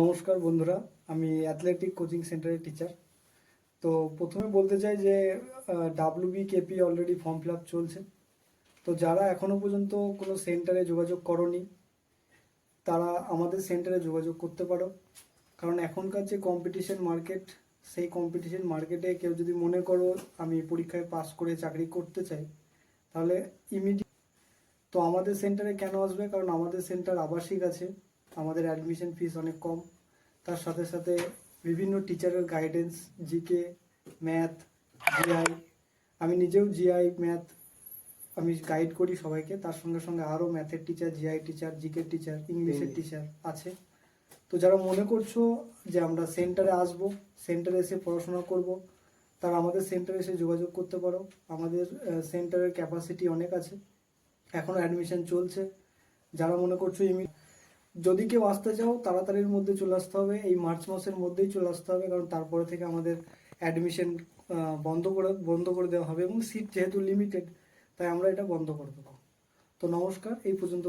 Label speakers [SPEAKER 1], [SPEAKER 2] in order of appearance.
[SPEAKER 1] নমস্কার বন্ধুরা, আমি অ্যাথলেটিক কোচিং সেন্টারের টিচার তো প্রথমে বলতে চাই যে WB KP already form fill চলছে। তো যারা এখনও পর্যন্ত কোনো সেন্টারে যোগাযোগ করনি, তারা আমাদের সেন্টারে যোগাযোগ করতে পারো। কারণ এখনকার যে কম্পিটিশন মার্কেট সেই কম্পিটিশন মার্কেটে কেউ যদি মনে করো আমি পরীক্ষায় পাস করে চাকরি করতে চাই, তাহলে ইমিডিয়েট তো আমাদের সেন্টারে কেন আসবে? কারণ আমাদের সেন্টার আবাসিক আছে। আমাদের অ্যাডমিশন ফিস অনেক কম। তার সাথে সাথে বিভিন্ন টিচারের গাইডেন্স জিকে ম্যাথ জিআই আমি নিজেও জিআই ম্যাথ আমি গাইড করি সবাইকে। তার সঙ্গে সঙ্গে আরও ম্যাথের teacher GI teacher GK teacher ইংলিশের টিচার আছে। তো যারা মনে করছ যে আমরা সেন্টারে আসব সেন্টারে এসে পড়াশোনা করব তারা আমাদের সেন্টারে এসে যোগাযোগ করতে পারো। আমাদের সেন্টারের ক্যাপাসিটি অনেক আছে। এখনও অ্যাডমিশন চলছে। যারা মনে করছ ইমি যদি কেউ আসতে চাও, তাড়াতাড়ির মধ্যে চলে আসতে হবে। এই মার্চ মাসের মধ্যেই চলে আসতে হবে, কারণ তারপরে থেকে আমাদের অ্যাডমিশন বন্ধ করে বন্ধ করে দেওয়া হবে এবং সিট যেহেতু লিমিটেড তাই আমরা এটা বন্ধ করে দেবো। তো নমস্কার, এই পর্যন্ত